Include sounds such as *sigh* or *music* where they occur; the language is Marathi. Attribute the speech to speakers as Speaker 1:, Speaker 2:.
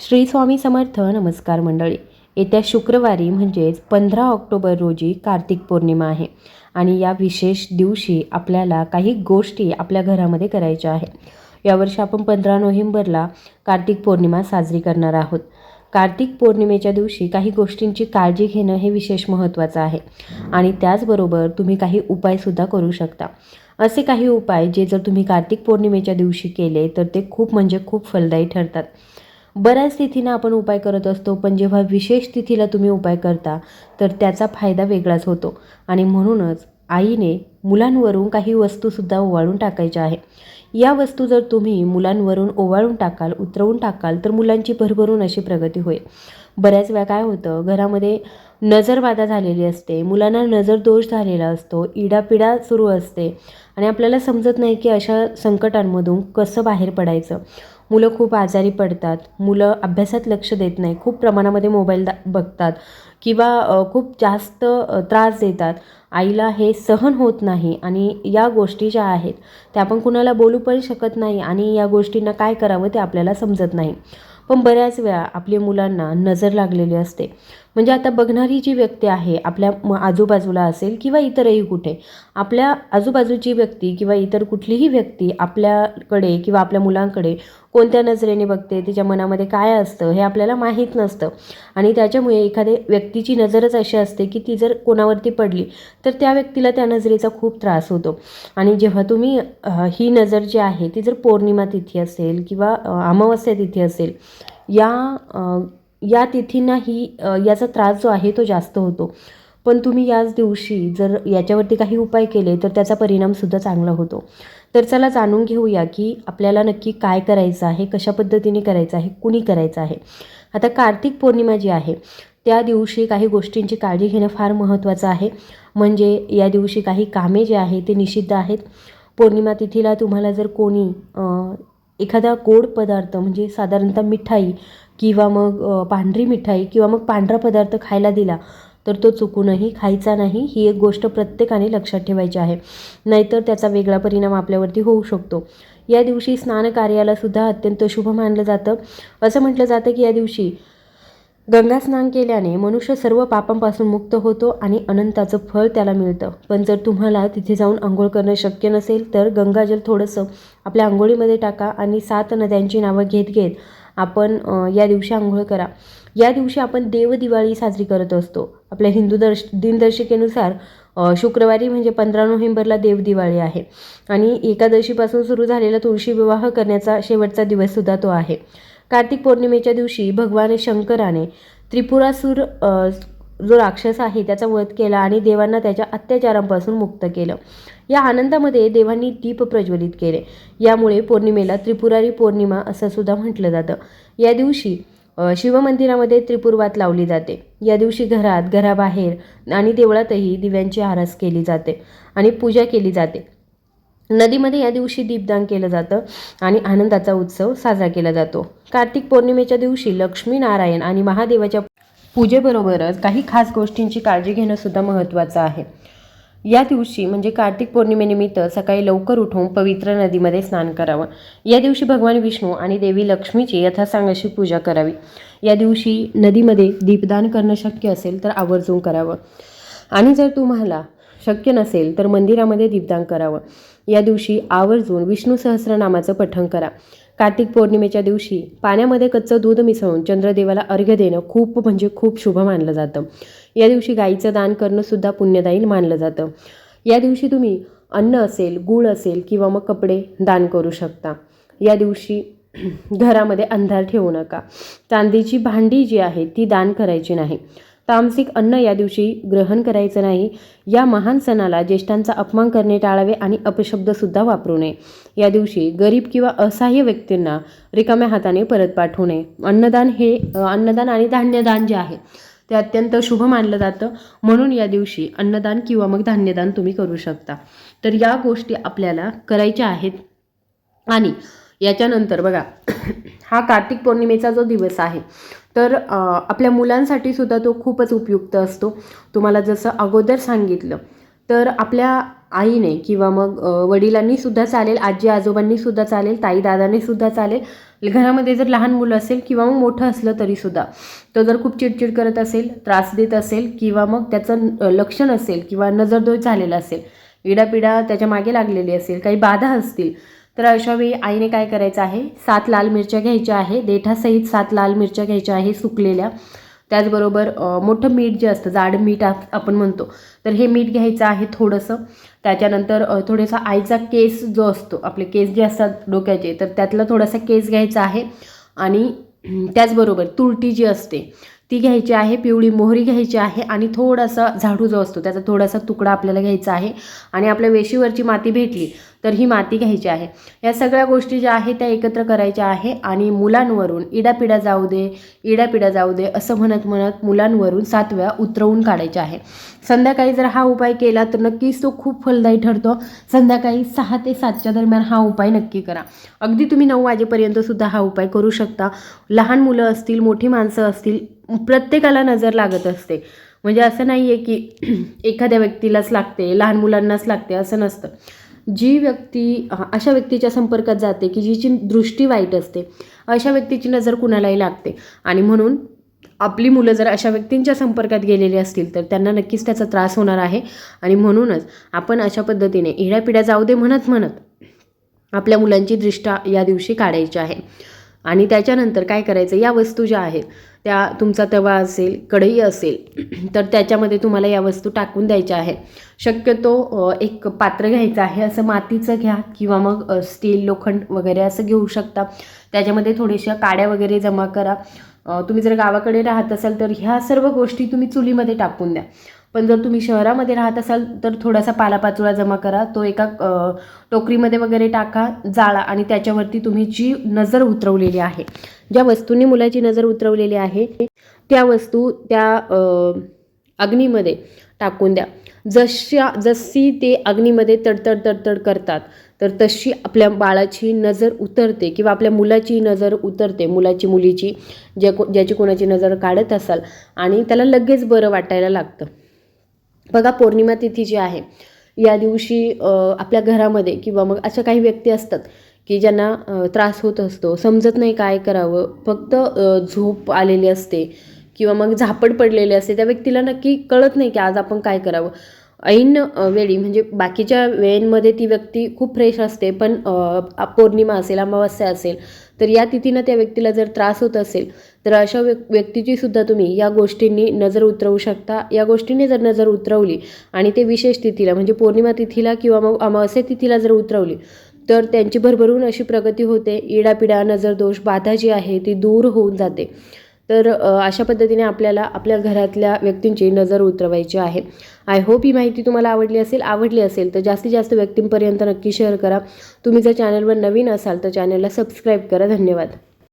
Speaker 1: श्री स्वामी समर्थ नमस्कार मंडळी. येत्या शुक्रवारी म्हणजेच पंधरा ऑक्टोबर रोजी कार्तिक पौर्णिमा आहे आणि या विशेष दिवशी आपल्याला काही गोष्टी आपल्या घरामध्ये करायच्या आहे यावर्षी आपण पंधरा नोव्हेंबरला कार्तिक पौर्णिमा साजरी करणार आहोत. कार्तिक पौर्णिमेच्या दिवशी काही गोष्टींची काळजी घेणं हे विशेष महत्त्वाचं आहे आणि त्याचबरोबर तुम्ही काही उपायसुद्धा करू शकता. असे काही उपाय जे जर तुम्ही कार्तिक पौर्णिमेच्या दिवशी केले तर ते खूप म्हणजे खूप फलदायी ठरतात. बऱ्याच तिथींना आपण उपाय करत असतो पण जेव्हा विशेष तिथीला तुम्ही उपाय करता तर त्याचा फायदा वेगळाच होतो. आणि म्हणूनच आईने मुलांवरून काही वस्तूसुद्धा ओवाळून टाकायच्या आहे या वस्तू जर तुम्ही मुलांवरून ओवाळून टाकाल उतरवून टाकाल तर मुलांची भरभरून अशी प्रगती होईल. बऱ्याच वेळा काय होतं घरामध्ये नजरबाधा झालेली असते मुलांना नजर दोष झालेला असतो इडापिडा सुरू असते. आणि आपल्याला समजत नाही की अशा संकटांमधून कसं बाहेर पडायचं. मुलं खूप आजारी पडतात. मुलं अभ्यासात लक्ष देत नाही. खूप प्रमाणामध्ये मोबाईल दा बघतात किंवा खूप जास्त त्रास देतात. आईला हे सहन होत नाही आणि या गोष्टी ज्या आहेत त्या आपण कुणाला बोलू पण शकत नाही आणि या गोष्टींना काय करावं ते आपल्याला समजत नाही. पण बऱ्याच वेळा आपल्या मुलांना नजर लागलेली असते. म्हणजे आता बघणारी जी व्यक्ती आहे आपल्या म आजूबाजूला असेल किंवा इतरही कुठे आपल्या आजूबाजूची व्यक्ती किंवा इतर कुठलीही व्यक्ती आपल्याकडे किंवा आपल्या मुलांकडे कोणत्या नजरेने बघते तिच्या मनामध्ये काय असतं हे आपल्याला माहीत नसतं. आणि त्याच्यामुळे एखाद्या व्यक्तीची नजरच अशी असते की ती जर कोणावरती पडली तर त्या व्यक्तीला त्या नजरेचा खूप त्रास होतो. आणि जेव्हा तुम्ही ही नजर जी आहे ती जर पौर्णिमा तिथी असेल किंवा अमावस्या तिथी असेल या या तिथींना ही याचा त्रास जो आहे तो जास्त होतो. पण तुम्ही याच दिवशी जर याच्यावरती काही उपाय केले तर त्याचा परिणामसुद्धा चांगला होतो. तर चला जाणून घेऊया की आपल्याला नक्की काय करायचं आहे कशा पद्धतीने करायचं आहे कुणी करायचं आहे. आता कार्तिक पौर्णिमा जी आहे त्या दिवशी काही गोष्टींची काळजी घेणं फार महत्त्वाचं आहे. म्हणजे या दिवशी काही कामे जे आहे ते निषिद्ध आहेत. पौर्णिमा तिथीला तुम्हाला जर कोणी एखादा गोड पदार्थ म्हणजे साधारणतः मिठाई किंवा मग पांढरी मिठाई किंवा मग पांढरा पदार्थ खायला दिला तर तो चुकूनही खायचा नाही ही एक गोष्ट प्रत्येकाने लक्षात ठेवायची आहे. नाहीतर त्याचा वेगळा परिणाम आपल्यावरती होऊ शकतो. या दिवशी स्नान कार्याला सुद्धा अत्यंत शुभ मानलं जातं. असं म्हटलं जातं की या दिवशी गंगा स्नान केल्याने मनुष्य सर्व पापांपासून मुक्त होतो आणि अनंताचं फळ त्याला मिळतं. पण जर तुम्हाला तिथे जाऊन आंघोळ करणं शक्य नसेल तर गंगाजल थोडंसं आपल्या आंघोळीमध्ये टाका आणि सात नद्यांची नावं घेत घेत आपण या दिवशी आंघोळ करा. या दिवशी आपण देवदिवाळी साजरी करत असतो. आपल्या हिंदू दर्श दिनदर्शिकेनुसार शुक्रवारी म्हणजे पंधरा नोव्हेंबरला देवदिवाळी आहे. आणि एकादशीपासून सुरू झालेला तुळशी विवाह करण्याचा शेवटचा दिवससुद्धा तो आहे. कार्तिक पौर्णिमेच्या दिवशी भगवान शंकराने त्रिपुरासूर जो राक्षस आहे त्याचा वध केला आणि देवांना त्याच्या अत्याचारांपासून मुक्त केलं. या आनंदामध्ये देवांनी दीप प्रज्वलित केले. यामुळे पौर्णिमेला त्रिपुरारी पौर्णिमा असं सुद्धा म्हटलं जातं. या दिवशी शिवमंदिरामध्ये त्रिपुरवात लावली जाते. या दिवशी घरात घराबाहेर आणि देवळातही दिव्यांची आरास केली जाते आणि पूजा केली जाते. नदीमध्ये या दिवशी दीपदान केलं जातं आणि आनंदाचा उत्सव साजरा केला जातो. कार्तिक पौर्णिमेच्या दिवशी लक्ष्मी नारायण आणि महादेवाच्या पूजेबरोबरच काही खास गोष्टींची काळजी घेणं सुद्धा महत्त्वाचं आहे. या दिवशी म्हणजे कार्तिक पौर्णिमेनिमित्त सकाळी लवकर उठून पवित्र नदीमध्ये स्नान करावं. या दिवशी भगवान विष्णू आणि देवी लक्ष्मीची यथासांग अशी पूजा करावी. या दिवशी नदीमध्ये दीपदान करणं शक्य असेल तर आवर्जून करावं. आणि जर तुम्हाला शक्य नसेल तर मंदिरामध्ये दीपदान करावं. या दिवशी आवर्जून विष्णू सहस्रनामाचं पठण करा. कार्तिक पौर्णिमेच्या दिवशी पाण्यामध्ये कच्चं दूध मिसळून चंद्रदेवाला अर्घ्य देणं खूप म्हणजे खूप शुभ मानलं जातं. या दिवशी गाईचं दान करणंसुद्धा पुण्यदायी मानलं जातं. या दिवशी तुम्ही अन्न असेल गूळ असेल किंवा मग कपडे दान करू शकता. या दिवशी *clears throat* घरामध्ये अंधार ठेवू नका. चांदीची भांडी जी आहे ती दान करायची नाही. तामसिक अन्न या दिवशी ग्रहण करायचं नाही. या महान सणाला ज्येष्ठांचा अपमान करणे टाळावे आणि अपशब्दसुद्धा वापरू नये. या दिवशी गरीब किंवा असहाय्य व्यक्तींना रिकाम्या हाताने परत पाठवू नये अन्नदान हे अन्नदान आणि धान्यदान जे आहे ते अत्यंत शुभ मानलं जातं. म्हणून या दिवशी अन्नदान किंवा मग धान्यदान तुम्ही करू शकता. तर या गोष्टी आपल्याला करायच्या आहेत. आणि याच्यानंतर बघा *clears throat* हा कार्तिक पौर्णिमेचा जो दिवस आहे तर आपल्या मुलांसाठी सुद्धा तो खूपच उपयुक्त असतो. तुम्हाला जसं अगोदर सांगितलं तर आपल्या आईने किंवा मग वडिलांनी सुद्धा चालेल आजी आजोबांनी सुद्धा चालेल ताई दादाने सुद्धा चालेल. घरामध्ये जर लहान मुलं असेल किंवा मग मोठं असलं तरीसुद्धा तो जर खूप चिडचिड करत असेल त्रास देत असेल किंवा मग त्याचं लक्षण असेल किंवा नजरदोष झालेला असेल इडापिडा त्याच्यामागे लागलेली असेल काही बाधा असतील तर अशावेळी आईने काय करायचं आहे? सात लाल मिरच्या घ्यायच्या आहे. देठासहित सात लाल मिरच्या घ्यायच्या आहे सुकलेल्या. त्याचबरोबर मोठं मीठ जे असतं जाड मीठ आप- आपण म्हणतो. तर हे मीठ घ्यायचं आहे थोडंसं. त्याच्यानंतर अ, थोडासा आईचा केस जो असतो आपले केस जे असतात डोक्याचे तर त्यातला थोडासा केस घ्यायचा आहे. आणि त्याचबरोबर तुरटी जी असते ती घ्यायची आहे पिवळी मोहरी घ्यायची आहे आणि थोडासा झाडू जो असतो त्याचा थोडासा तुकडा आपल्याला घ्यायचा आहे आणि आपल्या वेशीवरची माती भेटली तर ही माती घ्यायची आहे. या सगळ्या गोष्टी ज्या आहेत त्या एकत्र करायच्या आहे आणि मुलांवरून इडापिडा जाऊ दे इडापिडा जाऊ दे असं म्हणत म्हणत मुलांवरून सात वेळा उतरवून काढायच्या आहे. संध्याकाळी जर हा उपाय केला तर नक्कीच तो खूप फलदायी ठरतो. संध्याकाळी सहा ते सातच्या दरम्यान हा उपाय नक्की करा. अगदी तुम्ही नऊ वाजेपर्यंत सुद्धा हा उपाय करू शकता. लहान मुलं असतील मोठी माणसं असतील प्रत्येकाला नजर लागत असते. म्हणजे असं नाही आहे की *clears throat* एखाद्या व्यक्तीलाच लागते लहान मुलांनाच लागते असं नसतं. जी व्यक्ती अशा व्यक्तीच्या संपर्कात जाते की जिची दृष्टी वाईट असते अशा व्यक्तीची नजर कुणालाही लागते. आणि म्हणून आपली मुलं जर अशा व्यक्तींच्या संपर्कात गेलेली असतील तर त्यांना नक्कीच त्याचा त्रास होणार आहे. आणि म्हणूनच आपण अशा पद्धतीने इड्यापिड्या जाऊ दे म्हणत म्हणत आपल्या मुलांची दृष्टा या दिवशी काढायची आहे. आणि त्याच्यानंतर काय करायचं? या वस्तू ज्या आहेत त्या तुमचा तवा असेल कढई असेल *clears throat* तर त्याच्यामध्ये तुम्हाला या वस्तू टाकून द्यायच्या आहे शक्यतो एक पात्र घ्यायचं आहे असं मातीचं घ्या किंवा मग स्टील लोखंड वगैरे असं घेऊ शकता. त्याच्यामध्ये थोड्याशा काड्या वगैरे जमा करा. तुम्ही जर गावाकडे राहत असाल तर ह्या सर्व गोष्टी तुम्ही चुलीमध्ये टाकून द्या. पण जर तुम्ही शहरामध्ये राहत असाल तर थोडासा पालापाचोळा जमा करा. तो एका टोकरीमध्ये वगैरे टाका जाळा आणि त्याच्यावरती तुम्ही जी नजर उतरवलेली आहे ज्या वस्तूंनी मुलाची नजर उतरवलेली आहे त्या वस्तू त्या अग्नीमध्ये टाकून द्या. जशा जशी ते अग्नीमध्ये तडतड तडतड करतात तर तशी आपल्या बाळाची नजर उतरते किंवा आपल्या मुलाची नजर उतरते मुलाची मुलीची ज्या को ज्याची कोणाची नजर काढत असाल. आणि त्याला लगेच बरं वाटायला लागतं. बघा पौर्णिमा तिथी जी आहे या दिवशी आपल्या घरामध्ये किंवा मग अशा काही व्यक्ती असतात की ज्यांना त्रास होत असतो समजत नाही काय करावं फक्त झोप आलेली असते किंवा मग झापड पडलेली असते त्या व्यक्तीला नक्की कळत नाही की आज आपण काय करावं. ऐन वेळी म्हणजे बाकीच्या वेळेंमध्ये ती व्यक्ती खूप फ्रेश असते पण पौर्णिमा असेल अमावस्या असेल तर या तिथीनं त्या व्यक्तीला जर त्रास होत असेल तर अशा व्यक् व्यक्तीची सुद्धा तुम्ही या गोष्टींनी नजर उतरवू शकता. या गोष्टींनी जर नजर उतरवली आणि ते विशेष तिथीला म्हणजे पौर्णिमा तिथीला किंवा मग अमावस्या तिथीला जर उतरवली तर त्यांची भरभरून अशी प्रगती होते. इडापिडा नजरदोष बाधा जी आहे ती दूर होऊन जाते. तर अशा पद्धतीने आपल्याला आपल्या घरातल्या व्यक्तींची नजर उतरवायची आहे. आय होप ही माहिती तुम्हाला आवडली असेल आवडली असेल तर जास्तीत जास्त व्यक्तींपर्यंत नक्की शेअर करा. तुम्ही जर चॅनलवर नवीन असाल तर चॅनलला सबस्क्राईब करा. धन्यवाद.